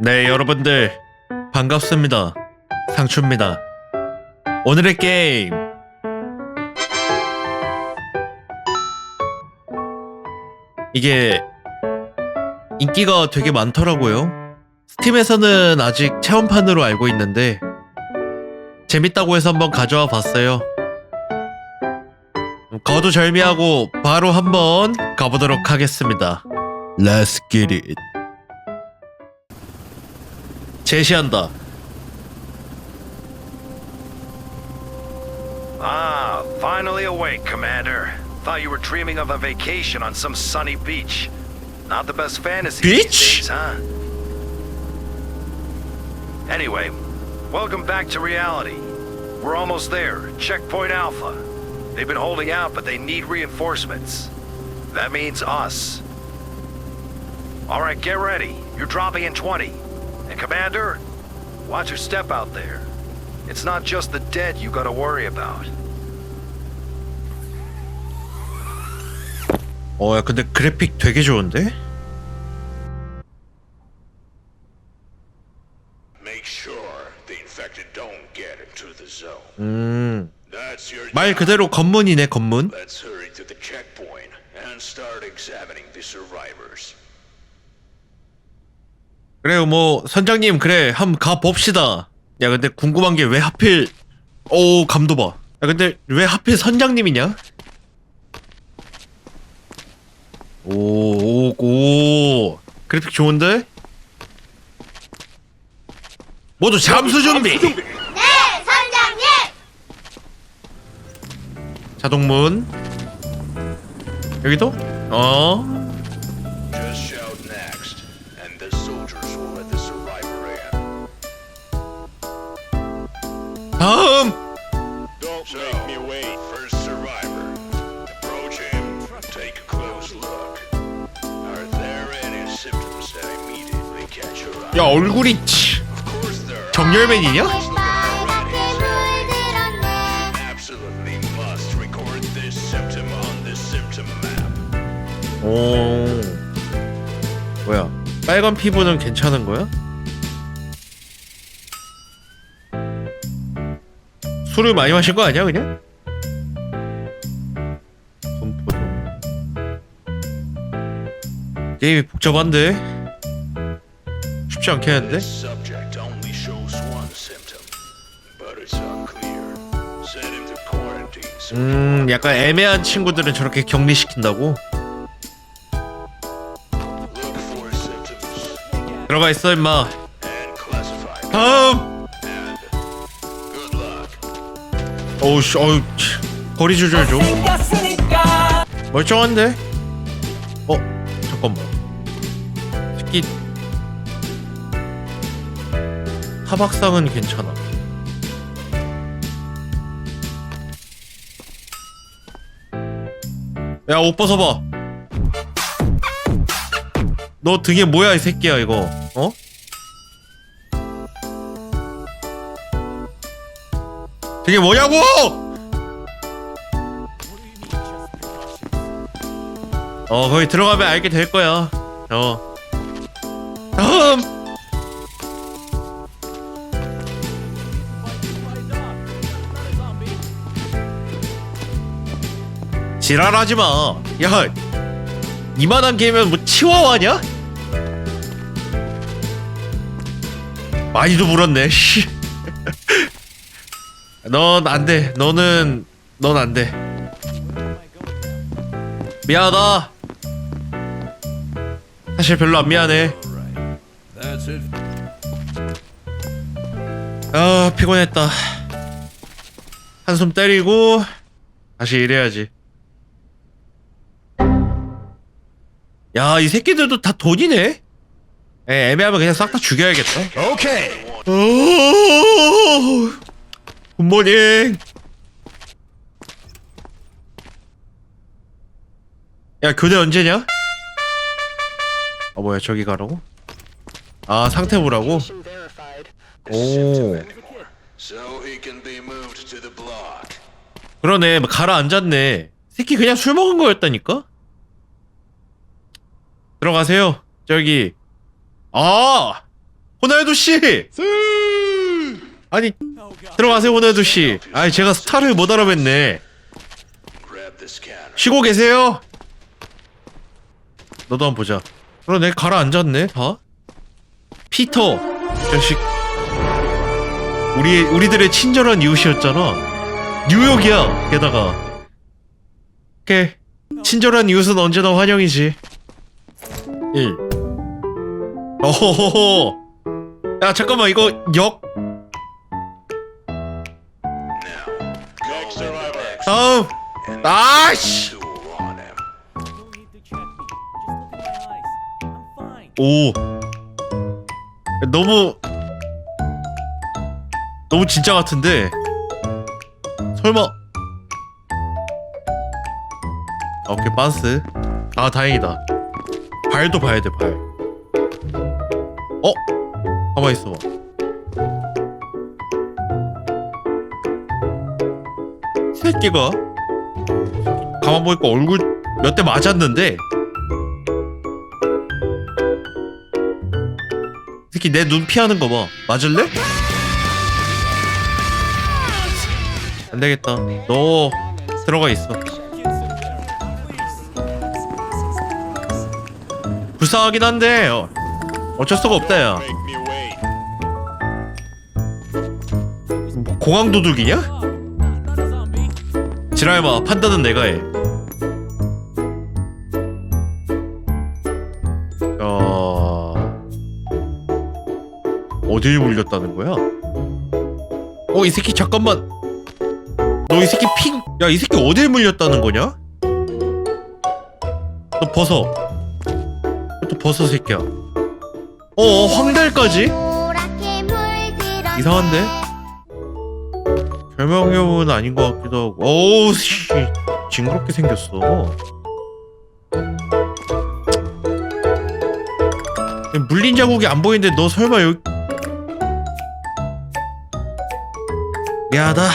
네, 여러분들 반갑습니다. 상추입니다. 오늘의 게임 이게 인기가 되게 많더라고요. 스팀에서는 아직 체험판으로 알고 있는데 재밌다고 해서 한번 가져와 봤어요. 거두절미하고 바로 한번 가보도록 하겠습니다. Let's get it. 제시한다. Ah, finally awake, Commander. Thought you were dreaming of a vacation on some sunny beach. Not the best fantasy Beach? these days, huh? Anyway, welcome back to reality. We're almost there. Checkpoint Alpha. They've been holding out, but they need reinforcements. That means us. All right, get ready. You're dropping in 20. And Commander, watch your step out there. It's not just the dead you gotta worry about. 어, 야, 근데 그래픽 되게 좋은데? Make sure the infected don't get into the zone. 음, That's your 말. 그대로 검문이네, 검문. Let's hurry to the checkpoint and start examining the survivors. 그래요, 뭐, 선장님, 그래, 한번 가봅시다. 야, 근데 궁금한 게 왜 하필, 오, 감도 봐. 야, 근데 왜 하필 선장님이냐? 오, 오, 오. 그래픽 좋은데? 모두 잠수 준비! 네, 선장님! 자동문. 여기도? 어? Eye? 야, 얼굴이, 치. 정열맨이냐? 오. 뭐야? 빨간 피부는 괜찮은 거야? 술을 많이 마신 거 아니야, 그냥? 게임이 복잡한데? 쉽지 않겠는데? 음, 약간 애매한 친구들은 저렇게 격리시킨다고? 들어가 있어, 임마. 다음! 어우, 씨, 어우, 치. 거리 조절 좀. 멀쩡한데? 어, 잠깐만. 새끼. 타박상은 괜찮아. 야, 옷 벗어봐. 너 등에 뭐야, 이 새끼야, 이거. 어? 등에 뭐냐고! 어 거기 들어가면 알게 될 거야 어 다음 지랄하지 마. 야, 이만한 개면 뭐 치와와냐? 많이도 물었네. 씨. 넌 안 돼. 너는 넌 안 돼. 미안하다. 사실 별로 안 미안해. 아 피곤했다. 한숨 때리고 다시 일해야지. 야 이 새끼들도 다 돈이네. 에, 애매하면 그냥 싹 다 죽여야겠다. Okay. 오, 굿모닝. 야 교대 언제냐? 아 뭐야 저기 가라고? 아 상태 보라고? 오. 그러네 뭐 가라앉았네 새끼 그냥 술 먹은 거였다니까? 들어가세요 저기 아 호날두 씨. 아니 들어가세요 호날두 씨. 아니 제가 스타를 못 scanner. 쉬고 계세요. 너도 한번 보자. 그러네 가라앉았네 다. 피터 자식. 우리 우리들의 친절한 이웃이었잖아. 뉴욕이야 게다가. 오케이 친절한 이웃은 언제나 환영이지. 1. 어호호호. 야 잠깐만 이거 역 I'm fine. 오. 너무 너무 진짜 같은데. 설마. 아, 오케이 빤스. 아 다행이다. 발도 봐야 돼발. 어? 가만 있어봐 새끼가 가만 보니까 얼굴 몇 대 맞았는데 특히 내눈 피하는 거 봐. 맞을래? 안 되겠다. 너 들어가 있어. 불쌍하긴 한데 어, 어쩔 수가 없다 야. 뭐 공항 도둑이냐? 지랄마 판단은 내가 해. 어... 어딜 물렸다는 거야? 어 이 새끼 잠깐만. 너 이 새끼 핑. 야이 새끼 어딜 물렸다는 거냐? 너 벗어. 또 벗어 새끼야. 어 황달까지? 이상한데? 결명형은 아닌 것 같기도 하고. 어우 씨. 징그럽게 생겼어. 물린 자국이 안 보이는데 너 설마 여기 미안하다.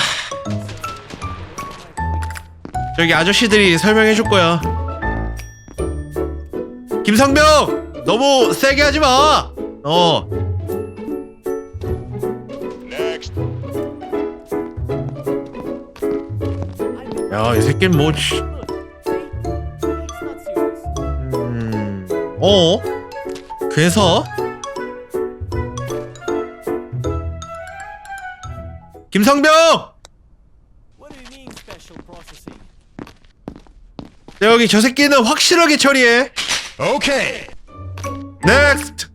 저기 아저씨들이 설명해 줄 거야. 김상병 너무 세게 하지 마. 어. 이 새끼는 뭐, 씨. 음, 어? 괴사? 김상병! What do you mean special processing? 네, 여기 저 새끼는 확실하게 처리해. Okay. 넥스트!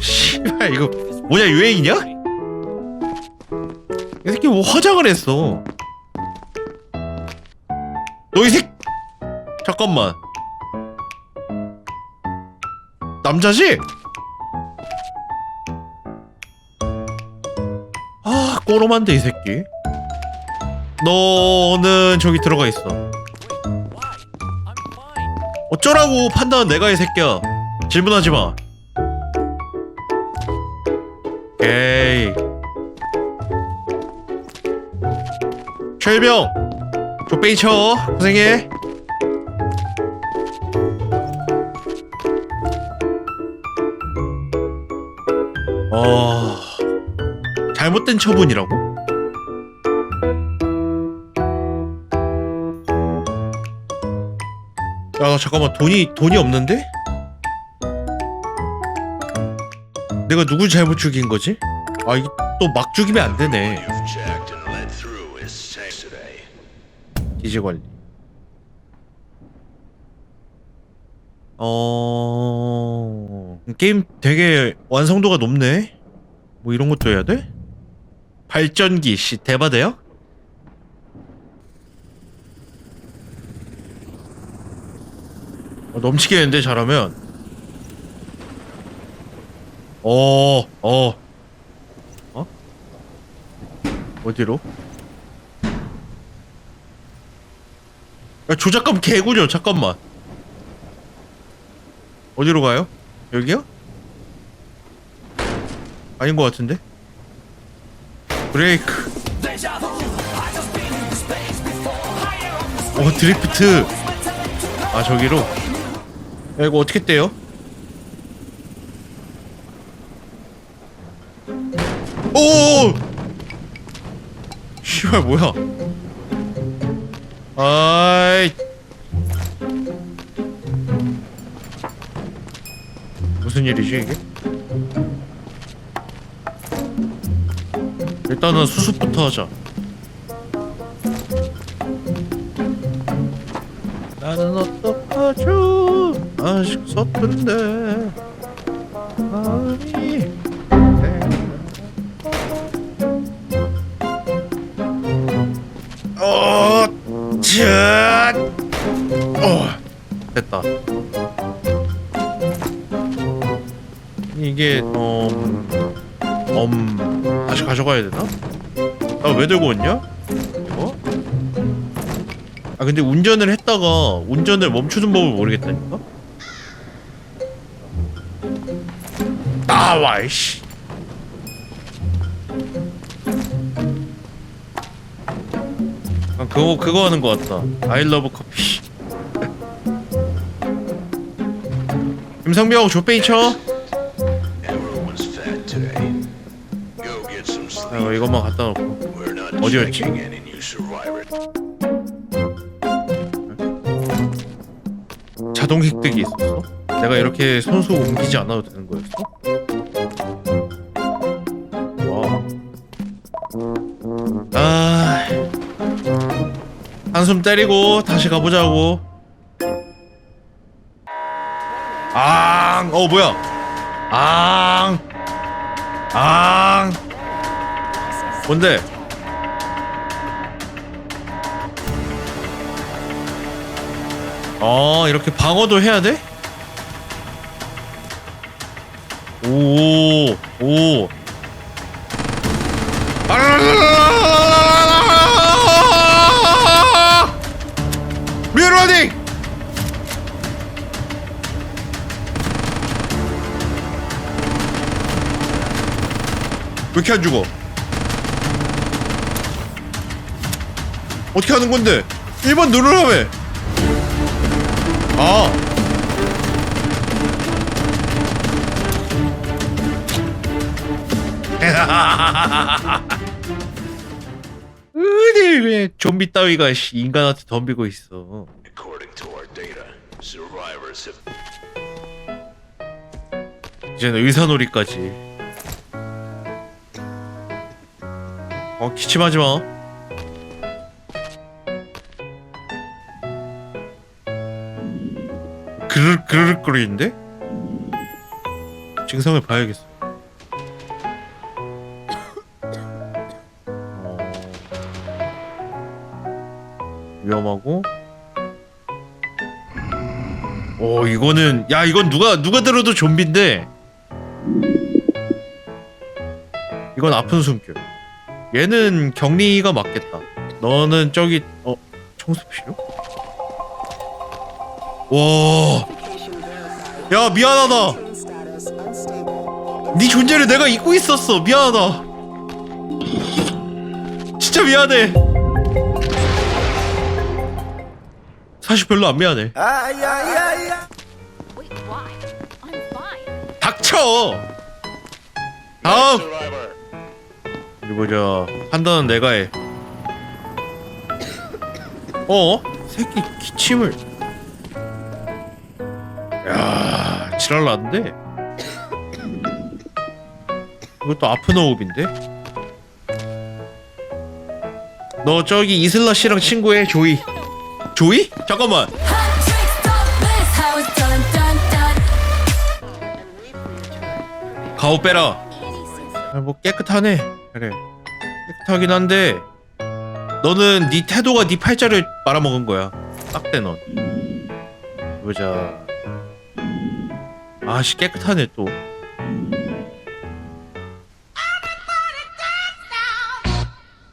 씨발, 이거 뭐냐, 유행이냐? 이 새끼 뭐 화장을 했어. 너 이 새... 잠깐만. 남자지? 아, 꼬롬한데, 이 새끼. 너는 저기 들어가 있어. 어쩌라고 판단은 내가 이 새끼야. 질문하지 마. 에이. 철병. 족뱅이 쳐. 고생해. 어. 잘못된 처분이라고? 야나 잠깐만 돈이 돈이 없는데? 내가 누굴 잘못 죽인 거지? 아 이게 또 막 죽이면 안 되네 관리 어 게임 되게 완성도가 높네 뭐 이런 것도 해야 돼? 발전기 씨 대바대요? 어, 넘치겠는데 잘하면 어, 어, 어? 어디로? 야, 조작감 개구려. 잠깐만. 어디로 가요? 여기요? 아닌 것 같은데? 브레이크. 어, 드리프트. 아, 저기로? 야, 이거 어떻게 떼요? 오오오! 씨발, 뭐야. 아이. 무슨 일이지 이게? 일단은 수습부터 하자. 나는 어떡하죠? 아직 서툰데. 아니. 이게 음, 음, 다시 가져가야 되나? 나 왜 들고 왔냐? 이거? 아 근데 운전을 했다가 운전을 멈추는 법을 모르겠다니까? 나와 이씨. 아, 그거 그거 하는 것 같다. I love 커피. 김성병 조페이 쳐. Sleep. 이것만 갖다 놓고. 어디였지? 자동 획득이 있었어? 내가 이렇게 손수 옮기지 않아도 되는 거였어? 와. 아. 한숨 때리고 다시 가보자고. 앙! 어 뭐야? 앙! 앙! 뭔데? 아 이렇게 방어도 해야 돼? 오, 오. 리로딩! 왜 이렇게 안 죽어? 어떻게 하는 건데? 1번 누르라며! 아. 으니 왜 좀비 따위가 씨, 인간한테 덤비고 있어. 이제는 의사놀이까지. 어 기침하지 마. 그르 그르륵 거리는데? 증상을 봐야겠어. 어... 위험하고. 오 이거는 야 이건 누가 누가 들어도 좀비인데. 이건 아픈 숨결. 얘는 격리가 맞겠다. 너는 저기 어 청소 필요? 와. 야 미안하다. 네 존재를 내가 잊고 있었어. 미안하다. 진짜 미안해. 사실 별로 안 미안해. 닥쳐. 다음. 어디 보자. 판단은 내가 해. 어? 새끼 기침을. 지랄 났는데. 이것도 아픈 호흡인데. 너 저기 이슬라 씨랑 친구해 조이. 조이? 잠깐만. 가오 빼라. 아, 뭐 깨끗하네. 그래. 깨끗하긴 한데 너는 네 태도가 네 팔자를 말아먹은 거야. 딱대 넌. 보자. 아씨 깨끗하네 또.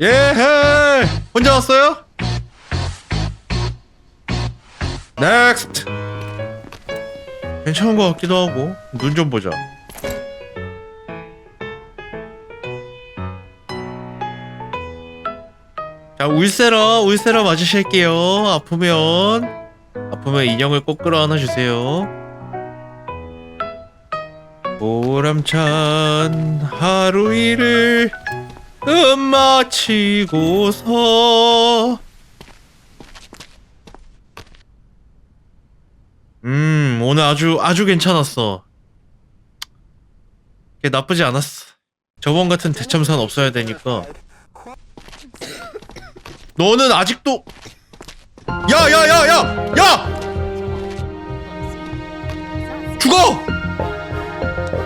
예헤 혼자 왔어요? 넥스트 괜찮은 것 같기도 하고 눈 좀 보자. 자 울세라 울세라 맞으실게요 아프면. 아프면 인형을 꼭 끌어 안아 주세요 보람찬 하루 일을 끝마치고서 음 오늘 아주 아주 괜찮았어 걔 나쁘지 않았어 저번 같은 대참사는 없어야 되니까 너는 아직도 야야야야 야! 죽어!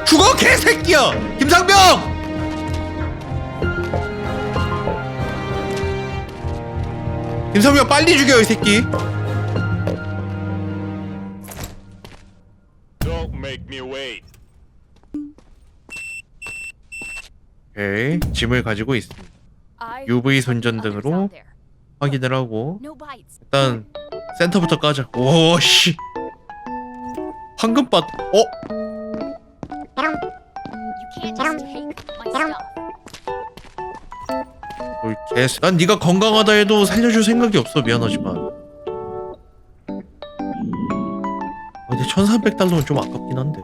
죽어 개새끼야! 김상병! 김상병 빨리 죽여 이 새끼 Don't make me wait. 오케이 짐을 가지고 있습니다 UV checked 손전 others 등으로 out there. 확인을 하고. 일단 센터부터 까자 오씨 황금밭 어? 너 개새. 난 네가 건강하다 해도 살려줄 생각이 없어. 미안하지만. 아, 근데 1300달러는 좀 아깝긴 한데.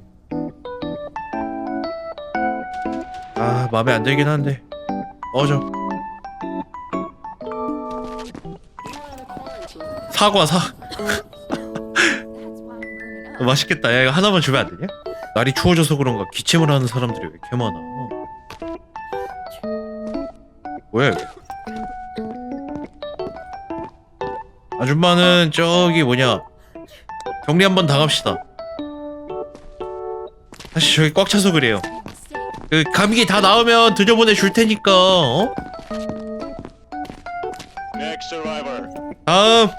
아 마음에 안 들긴 한데. 꺼져. 사과 사. Up. 맛있겠다. 야 이거 하나만 주면 안 되냐? 날이 추워져서 그런가 기침을 하는 사람들이 왜 이렇게 많아 이거 아줌마는 저기 뭐냐 격리 한번 당합시다 사실 저기 꽉 차서 그래요. 그 감기 다 나으면 들여보내 줄 테니까 어? 다음.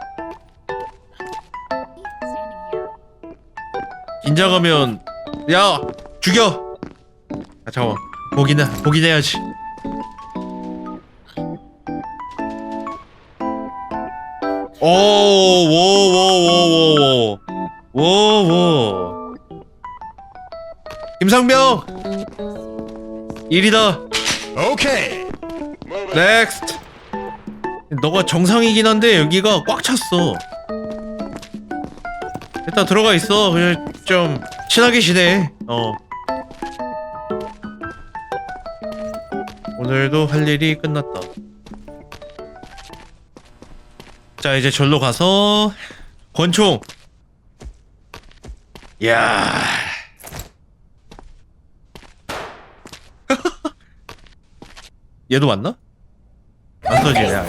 긴장하면 야 죽여. 아 잠깐만. 보긴 해 보긴 해야지. 오워워워워워워워 김상병 일이다. it. 넥스트. 너가 정상이긴 한데 여기가 꽉 찼어. 일단 들어가 있어. 그냥 좀 친하게 지내 어 오늘도 할 일이 끝났다 자 이제 절로 가서 권총 야 얘도 왔나? 안 써지네.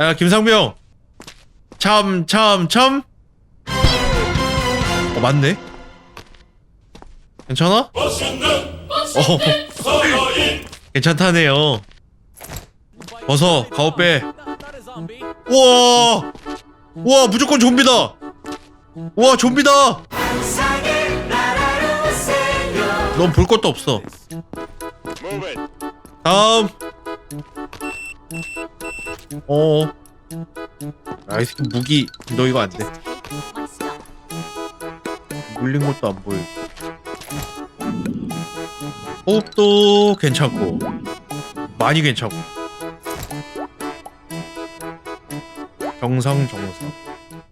야, 김상병. 참, 참, 참. 어, 맞네. 괜찮아? 어. 괜찮다네요. 벗어, 가오 빼. 우와! 우와, 무조건 좀비다! 우와, 좀비다! 넌 볼 것도 없어. 다음. 어. 아, 이 새끼 무기 너 이거 안 돼. 물린 것도 안 보여. 호흡도 괜찮고 많이 괜찮고 정상 정상.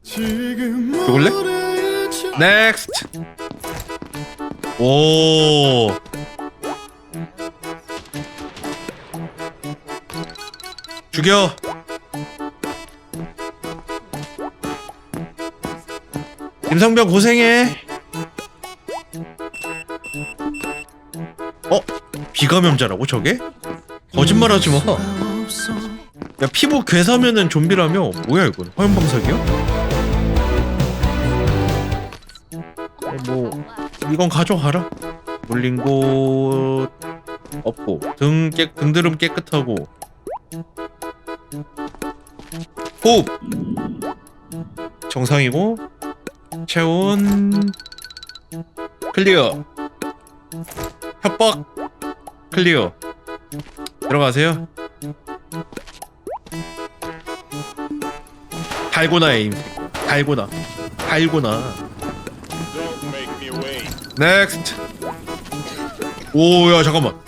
죽을래? 넥스트. 오. 죽여. 김상병 고생해. 비감염자라고 저게? 거짓말하지 마. 야 피부 괴사면은 좀비라며? 뭐야 이건? 화염방사기야? 어, 뭐 이건 가져가라. 물린 곳 없고 등 깨, 등드름 깨끗하고 호흡 정상이고 체온 클리어 협박 클리어 들어가세요. 달고나 에임. 달고나. 달고나. 넥스트 오야 잠깐만.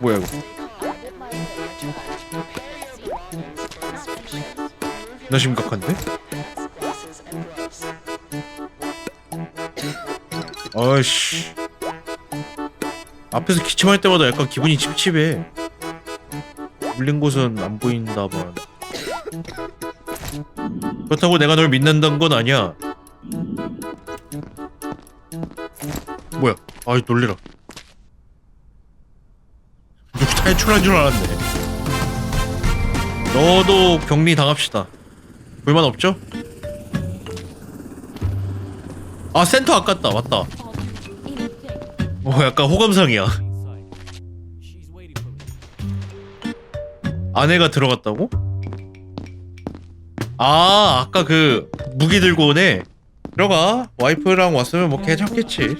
뭐야 이거? 나 심각한데? 아이씨 앞에서 기침할 때마다 약간 기분이 찝찝해. 물린 곳은 안 보인다만. 그렇다고 내가 널 믿는다는 건 아니야. 뭐야? 아이 놀래라. 누구 탈출한 줄 알았네. 너도 격리 당합시다. 불만 없죠? 아 센터 아깝다. 맞다. 어 약간 호감상이야. 아내가 들어갔다고? 아 아까 그 무기 들고 오네 들어가 와이프랑 왔으면 뭐 괜찮겠지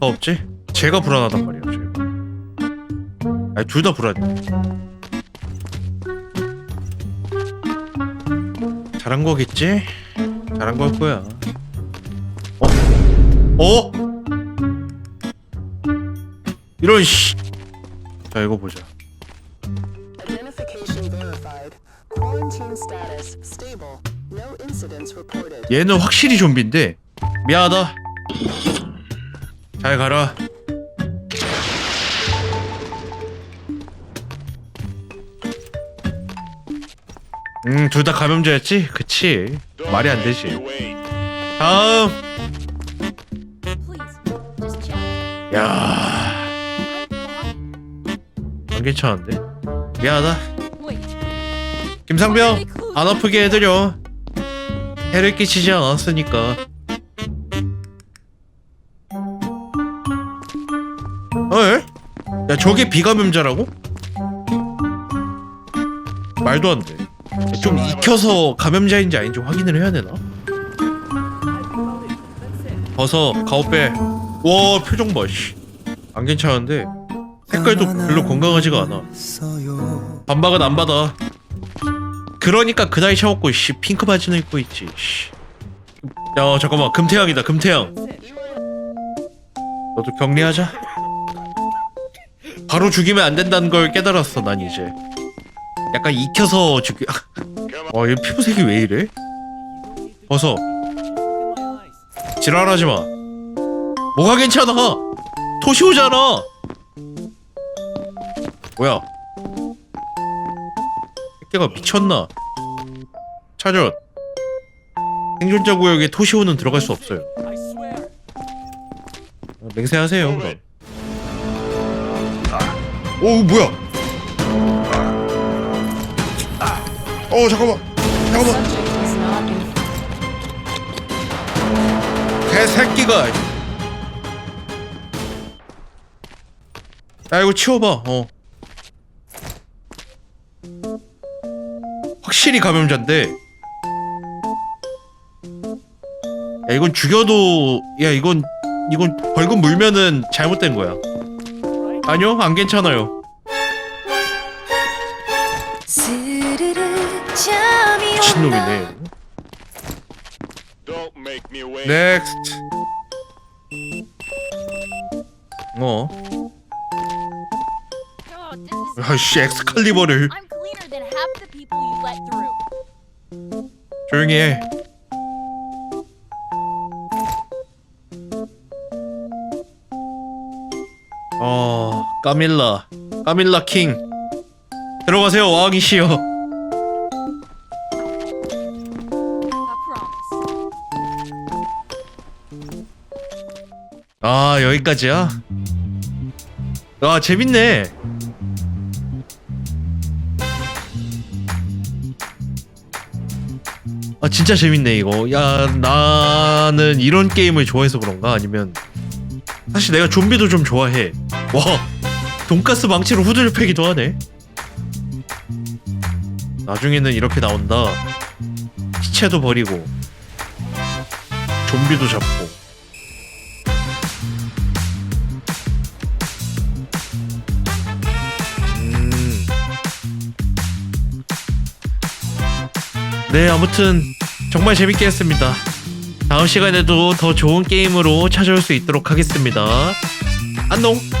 더 없지? 제가 불안하단 말이야 제가 아니 둘 다 불안해 잘한 거겠지? 잘한 걸 거야 어? 어? 이런 씨. 자 이거 보자. 얘는 확실히 좀비인데 미안하다. 잘 가라. 음, 둘 다 감염자였지? 그치. 말이 안 되지. 다음. 야. 안 괜찮은데? 미안하다. 김상병, 안 아프게 해드려. 해를 끼치지 않았으니까. 어? 야, 저게 비감염자라고? 말도 안 돼. 좀 익혀서 감염자인지 아닌지 확인을 해야 되나? 벗어, 가오빼. 와, 표정 봐, 씨. 안 괜찮은데. 색깔도 별로 건강하지가 않아. 반박은 안 받아. 그러니까 그 나이 처먹고 씨 핑크 바지는 입고 있지. 씨. 야 잠깐만 금태양이다 금태양. 너도 격리하자. 바로 죽이면 안 된다는 걸 깨달았어 난 이제. 약간 익혀서 죽이. 와, 얘 피부색이 왜 이래? eyes. 지랄하지 마. 뭐가 괜찮아? 토시오잖아. 뭐야? 새끼가 미쳤나? 차전. 생존자 구역에 토시오는 들어갈 수 없어요. 어, 맹세하세요. 그럼. 오 뭐야? 어 잠깐만. 잠깐만. 개새끼가. 야 이거 치워봐. 어. 확실히 감염자인데. 야 이건 죽여도 야 이건 이건 벌금 물면은 잘못된 거야. 아니요 안 괜찮아요. 미친놈이네. 넥스트. 어. Oh. 아씨 엑스칼리버를 I'm cleaner than half the people you let through. 조용히 해. 어, 까밀라. 까밀라 킹. 들어가세요, 왕이시여. I promise. 아, 여기까지야? 아, 재밌네. 진짜 재밌네, 이거. 야, 나는 이런 게임을 좋아해서 그런가? 아니면, 사실 내가 좀비도 좀 좋아해. 와, 돈가스 망치로 후드를 패기도 하네. 나중에는 이렇게 나온다. 시체도 버리고, 좀비도 잡고. 네, 아무튼 정말 재밌게 했습니다. 다음 시간에도 더 좋은 게임으로 찾아올 수 있도록 하겠습니다. 안녕!